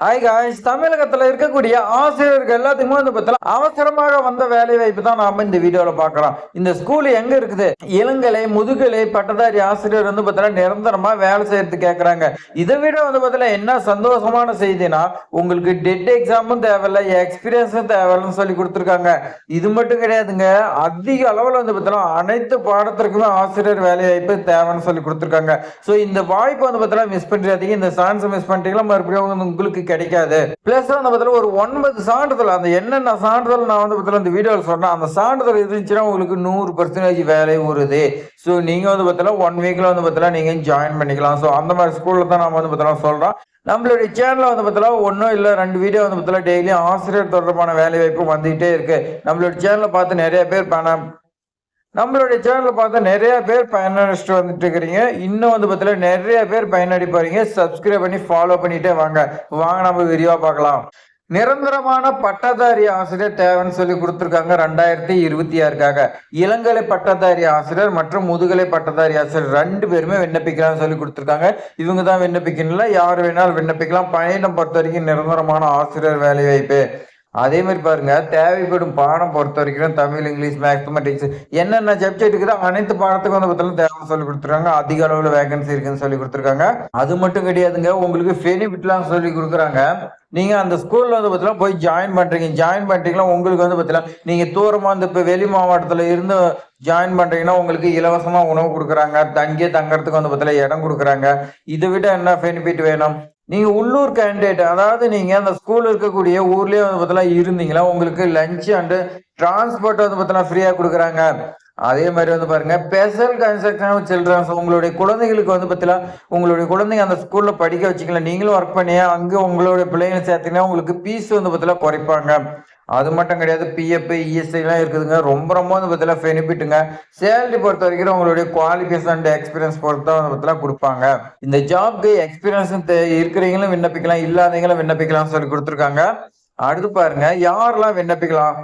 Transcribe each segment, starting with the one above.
Hi guys தமிழகத்துல இருக்கக்கூடிய ஆசிரியர்கள் எல்லாத்துக்குமே வந்து பார்த்தா அவசரமாக வந்த வேலை வாய்ப்பு தான் நாம இந்த வீடியோல பார்க்கலாம். இந்த ஸ்கூல் எங்க இருக்குது? இளங்கலை முதுகலை பட்டதாரி ஆசிரியர் வந்து பார்த்தா நிரந்தரமா வேலை செய்யறது கேட்குறாங்க இதை விட வந்து பார்த்தா என்ன சந்தோஷமான செய்தினா உங்களுக்கு டெட் எக்ஸாமும் தேவையில்லை எக்ஸ்பீரியன்ஸும் தேவையில்லைன்னு சொல்லி கொடுத்துருக்காங்க. இது மட்டும் கிடையாதுங்க அதிக அளவில் வந்து பார்த்தா அனைத்து பாடத்திற்குமே ஆசிரியர் வேலை வாய்ப்பு தேவைன்னு சொல்லி கொடுத்துருக்காங்க. ஸோ இந்த வாய்ப்பு வந்து பார்த்தா மிஸ் பண்ணிடாதீங்க இந்த சான்ஸ் மிஸ் பண்ணிட்டீங்களா? மறுபடியும் உங்களுக்கு கிடைக்காது. பிளஸ் வந்து பார்த்தீங்கன்னா ஒரு ஒன்பது சான்றிதழ் அந்த என்னென்ன சான்றிதழ் நான் வந்து பார்த்தீங்கன்னா இந்த வீடியோவில் சொன்னேன் அந்த சான்றிதழ் இருந்துச்சுன்னா உங்களுக்கு நூறு பர்சன்டேஜ் வேலை வருது. ஸோ நீங்கள் வந்து பார்த்தீங்கன்னா ஒன் வீக்கில் வந்து பார்த்தீங்கன்னா நீங்கள் ஜாயின் பண்ணிக்கலாம். ஸோ அந்த மாதிரி ஸ்கூலில் தான் நம்ம வந்து பார்த்தீங்கன்னா சொல்கிறோம் நம்மளுடைய சேனலில் வந்து பார்த்தீங்கன்னா ஒன்றும் இல்லை ரெண்டு வீடியோ வந்து பார்த்தீங்கன்னா டெய்லியும் ஆசிரியர் தொடர்பான வேலை வாய்ப்பு வந்துகிட்டே இருக்கு. நம்மளுடைய சேனலை பார்த்து நிறைய பேர் பணம் நம்மளுடைய சேனலில் பார்த்தா நிறைய பேர் பயனடிச்சுட்டு வந்துட்டு இருக்கிறீங்க இன்னும் வந்து பார்த்தீங்கன்னா நிறைய பேர் பயனடிப்பாருங்க சப்ஸ்கிரைப் பண்ணி ஃபாலோ பண்ணிட்டே வாங்க. வாங்க நம்ம விரிவாக பார்க்கலாம். நிரந்தரமான பட்டதாரி ஆசிரியர் தேவைன்னு சொல்லி கொடுத்துருக்காங்க. ரெண்டாயிரத்தி இருபத்தி ஆறுக்காக. இளங்கலை பட்டதாரி ஆசிரியர் மற்றும் முதுகலை பட்டதாரி ஆசிரியர் ரெண்டு பேருமே விண்ணப்பிக்கலாம்னு சொல்லி கொடுத்துருக்காங்க. இவங்க தான் விண்ணப்பிக்கணும்ல. யார் வேணாலும் விண்ணப்பிக்கலாம். பயணம் பொறுத்த வரைக்கும் நிரந்தரமான ஆசிரியர் வேலை வாய்ப்பு அதே மாதிரி பாருங்க தேவைப்படும் பாடம் பொறுத்த வரைக்கும் தமிழ் இங்கிலீஷ் மேத்தமெட்டிக்ஸ் என்னென்ன சப்ஜெக்ட் இருக்குதோ அனைத்து பாடத்துக்கும் வந்து பார்த்தாலும் தேவை சொல்லி கொடுத்துருக்காங்க. அதிக அளவில் வேகன்சி இருக்குன்னு சொல்லி கொடுத்துருக்காங்க. அது மட்டும் கிடையாதுங்க உங்களுக்கு பெனிஃபிட்லாம் சொல்லி கொடுக்குறாங்க. நீங்க அந்த ஸ்கூல்ல வந்து பார்த்தீங்கன்னா போய் ஜாயின் பண்றீங்க. ஜாயின் பண்ணிட்டீங்கன்னா உங்களுக்கு வந்து பார்த்தீங்கன்னா நீங்க தூரமா இந்த இப்போ வெளி மாவட்டத்துல இருந்து ஜாயின் பண்றீங்கன்னா உங்களுக்கு இலவசமா உணவு கொடுக்குறாங்க. தங்கிய தங்கறதுக்கு வந்து பார்த்தீங்கன்னா இடம் கொடுக்குறாங்க. இதை விட என்ன பெனிஃபிட் வேணும்? நீங்க உள்ளூர் கேண்டிடேட் அதாவது நீங்க அந்த ஸ்கூல் இருக்கக்கூடிய ஊர்லயே வந்து பார்த்தீங்கன்னா இருந்தீங்களா? உங்களுக்கு லஞ்ச் அண்டு டிரான்ஸ்போர்ட் வந்து பார்த்தீங்கன்னா ஃப்ரீயா கொடுக்குறாங்க. அதே மாதிரி வந்து பாருங்க ஸ்பெஷல் கன்ஸ்ட்ரக்ஷன் சில்ட்ரன்ஸ் உங்களுடைய குழந்தைகளுக்கு வந்து பார்த்தீங்கன்னா உங்களுடைய குழந்தைங்க அந்த ஸ்கூல்ல படிக்க வச்சுக்கலாம் நீங்களும் ஒர்க் பண்ணி அங்கே உங்களுடைய பிள்ளைங்களை சேர்த்தீங்கன்னா உங்களுக்கு பீஸ் வந்து பார்த்தீங்கன்னா குறைப்பாங்க. அது மட்டும் கிடையாது பிஎஃப் இஎஸ்ஐலாம் இருக்குதுங்க. ரொம்ப ரொம்ப வந்து பார்த்தீங்கன்னா பெனிஃபிட்டுங்க சேலரி பொறுத்த வரைக்கும் உங்களுடைய குவாலிஃபிகேஷன் அண்ட் எக்ஸ்பீரியன்ஸ் பொறுத்து தான் வந்து பார்த்தீங்கன்னா கொடுப்பாங்க. இந்த ஜாப்க்கு எக்ஸ்பீரியன்ஸ் இருக்கிறவங்களும் விண்ணப்பிக்கலாம் இல்லாதவங்களும் விண்ணப்பிக்கலாம் சொல்லி கொடுத்துருக்காங்க. அடுத்து பாருங்க யாரெல்லாம் விண்ணப்பிக்கலாம்?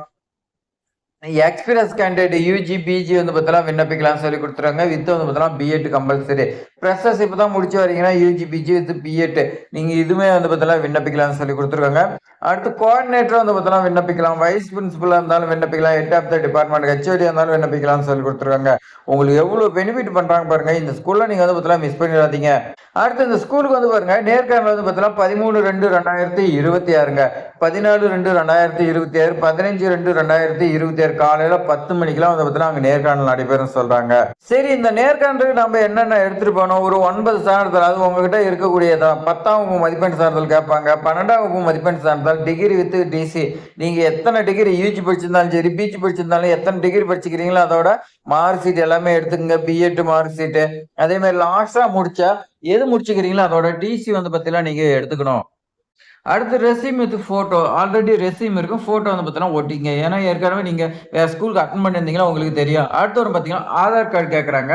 எக்ஸ்பீரியன்ஸ் கேண்டிடேட் யூஜி பிஜி வந்து பார்த்தலாம் விண்ணப்பிக்கலாம் சொல்லி கொடுத்துருக்காங்க. வித் வந்து பார்த்தலாம் பிஎட் கம்பல்சரி ஃப்ரெஷர்ஸ் இப்போ தான் முடிச்சு வரீங்கன்னா யூஜி பிஜி வித் பிஎட் நீங்கள் இதுவுமே வந்து பார்த்தலாம் விண்ணப்பிக்கலாம்னு சொல்லி கொடுத்துருக்காங்க. அடுத்து கோஆர்டினேட்டர் வந்து பார்த்தலாம் விண்ணப்பிக்கலாம். வைஸ் பிரின்சிபலாக இருந்தாலும் விண்ணப்பிக்கலாம். ஹெட் ஆஃப் த டிபார்ட்மெண்ட் ஹெச்ஓடியாக இருந்தாலும் விண்ணப்பிக்கலாம்னு சொல்லி கொடுத்துருக்காங்க. உங்களுக்கு எவ்வளோ பெனிஃபிட் பண்ணுறாங்க பாருங்க. இந்த ஸ்கூலில் நீங்கள் வந்து பார்த்தலாம் மிஸ் பண்ணிடாதீங்க. அடுத்து இந்த ஸ்கூலுக்கு வந்து பாருங்க நேர்காணல் வந்து பார்த்தோம்னா பதிமூணு ரெண்டு ரெண்டாயிரத்தி இருபத்தி ஆறுங்க. பதினாலு ரெண்டு ரெண்டாயிரத்தி இருபத்தி ஆறு பதினஞ்சு ரெண்டு ரெண்டாயிரத்தி இருபத்தி ஆறு காலையில பத்து மணிக்கெல்லாம் வந்து பார்த்தோம்னா அங்கே நேர்காணல் நடைபெறும் சொல்றாங்க. சரி இந்த நேர்காணலுக்கு நம்ம என்னென்ன எடுத்துட்டு போனோம் ஒரு ஒன்பது சான்றிதழ் அது உங்ககிட்ட இருக்கக்கூடியதான் பத்தாம் வகுப்பு மதிப்பெண் சான்றிதழ் கேட்பாங்க பன்னெண்டாம் வகுப்பு மதிப்பெண் சான்றிதழ் டிகிரி வித் டிசி நீங்க எத்தனை டிகிரி யூஜி படிச்சிருந்தாலும் சரி பிஜி படிச்சிருந்தாலும் எத்தனை டிகிரி படிச்சுக்கிறீங்களோ அதோட மார்க் ஷீட் எல்லாமே எடுத்துக்கங்க பிஎட் மார்க் ஷீட்டு அதே மாதிரி லாஸ்டா முடிச்சா எது முடிச்சுக்கிறீங்களோ அதோட டிசி வந்து பார்த்தீங்கன்னா நீங்க எடுத்துக்கணும். அடுத்து resume with photo already resume இருக்கும். ஃபோட்டோ வந்து பார்த்தீங்கன்னா ஒட்டிங்க ஏன்னா ஏற்கனவே நீங்கள் வேறு ஸ்கூலுக்கு அட்டன் பண்ணியிருந்தீங்கன்னா உங்களுக்கு தெரியும். அடுத்து ஒரு பார்த்தீங்கன்னா ஆதார் கார்டு கேட்குறாங்க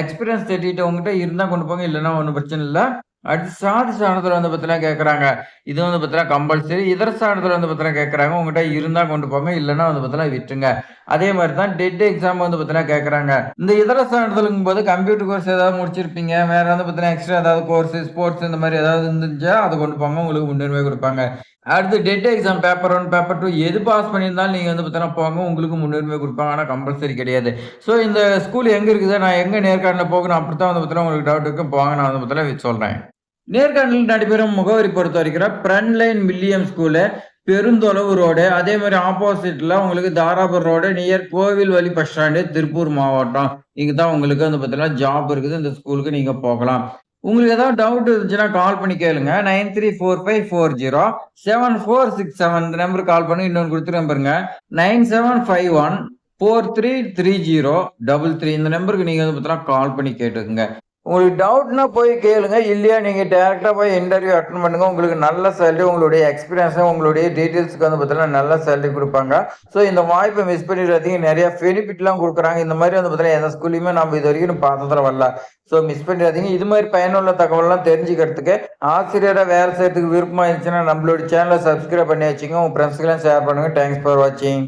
எக்ஸ்பீரியன்ஸ் சர்டிஃபிகேட் உங்ககிட்ட இருந்தால் கொண்டு போங்க. இல்லைன்னா ஒன்றும் பிரச்சனை இல்லை. அடுத்து சாதி சான்றிதழ் வந்து பார்த்தீங்கன்னா கேட்குறாங்க இது வந்து பார்த்தீங்கன்னா கம்பல்சரி இதர சான்றிதழ் வந்து பார்த்தீங்கன்னா கேட்குறாங்க உங்கள்கிட்ட இருந்தால் கொண்டு போங்க. இல்லைன்னா வந்து பார்த்தீங்கன்னா விட்டுருங்க. அதே மாதிரி தான் டெட் எக்ஸாம் வந்து பார்த்தீங்கன்னா கேட்குறாங்க இந்த இதர சான்றிதழுங்கும் போது கம்ப்யூட்டர் கோர்ஸ் ஏதாவது முடிச்சிருப்பீங்க. வேற வந்து பார்த்தீங்கன்னா எக்ஸ்ட்ரா ஏதாவது கோர்ஸ் ஸ்போர்ட்ஸ் இந்த மாதிரி ஏதாவது இருந்துச்சா அதை கொண்டு போங்க. உங்களுக்கு முன்னுரிமை கொடுப்பாங்க. அடுத்து TET exam paper one paper two எது பாஸ் பண்ணியிருந்தாலும் நீங்கள் வந்து பார்த்தீங்கன்னா போங்க உங்களுக்கு முன்னுரிமை கொடுப்பாங்க ஆனால் கம்பல்சரி கிடையாது. ஸோ இந்த ஸ்கூல் எங்கே இருக்குது நான் எங்கே நேர்காணலில் போகணும் அப்படி தான் வந்து பார்த்தீங்கன்னா உங்களுக்கு டவுட் இருக்கு போங்க நான் வந்து பார்த்தீங்கன்னா சொல்கிறேன் நேர்காணலில் நடைபெறும் முகவரி பொறுத்த வரைக்கும் ஃப்ரண்ட்லைன் வில்லியம் ஸ்கூலு பெருந்தொலைவு ரோடு அதே மாதிரி ஆப்போசிட்டில் உங்களுக்கு தாராபுரம் ரோடு நியர் கோவில் வழி பஸ் ஸ்டாண்டு திருப்பூர் மாவட்டம். இங்கே தான் உங்களுக்கு வந்து பார்த்தீங்கன்னா ஜாப் இருக்குது. இந்த ஸ்கூலுக்கு நீங்கள் போகலாம். உங்களுக்கு ஏதாவது டவுட் இருந்துச்சுன்னா கால் பண்ணி கேளுங்க. Nine three four five four zero seven four six seven இந்த நம்பருக்கு கால் பண்ணி இன்னொன்று கொடுத்துருக்கேன் பாருங்க. Nine seven five one four three three zero double three இந்த நம்பருக்கு நீங்கள் வந்து பார்த்தீங்கன்னா கால் பண்ணி கேட்டுக்கோங்க. உங்களுக்கு டவுட்னா போய் கேளுங்க. இல்லையா நீங்கள் டேரெக்டாக போய் இன்டர்வியூ அட்டன் பண்ணுங்க. உங்களுக்கு நல்ல சேலரி உங்களுடைய எக்ஸ்பீரியன்ஸை உங்களுடைய டீட்டெயில்ஸ்க்கு வந்து பார்த்தீங்கன்னா நல்ல சேலரி கொடுப்பாங்க. ஸோ இந்த வாய்ப்பை மிஸ் பண்ணிடுறதுக்கு நிறைய பெனிஃபிட்லாம் கொடுக்குறாங்க. இந்த மாதிரி வந்து பார்த்தீங்கன்னா எந்த ஸ்கூல்லையுமே நம்ம இது வரைக்கும் பார்த்ததில் வரல. ஸோ மிஸ் பண்ணிடாதீங்க. இது மாதிரி பயனுள்ள தகவல்லாம் தெரிஞ்சுக்கிறதுக்கு ஆசிரியராக வேலை செய்யறதுக்கு விருப்பமாக இருந்துச்சுன்னா நம்மளோட சேனலை சப்ஸ்கிரைப் பண்ணி வச்சுங்க உங்கள் ஃப்ரெண்ட்ஸ்க்கெல்லாம் ஷேர் பண்ணுங்கள் தேங்க்ஸ் ஃபார் வாட்சிங்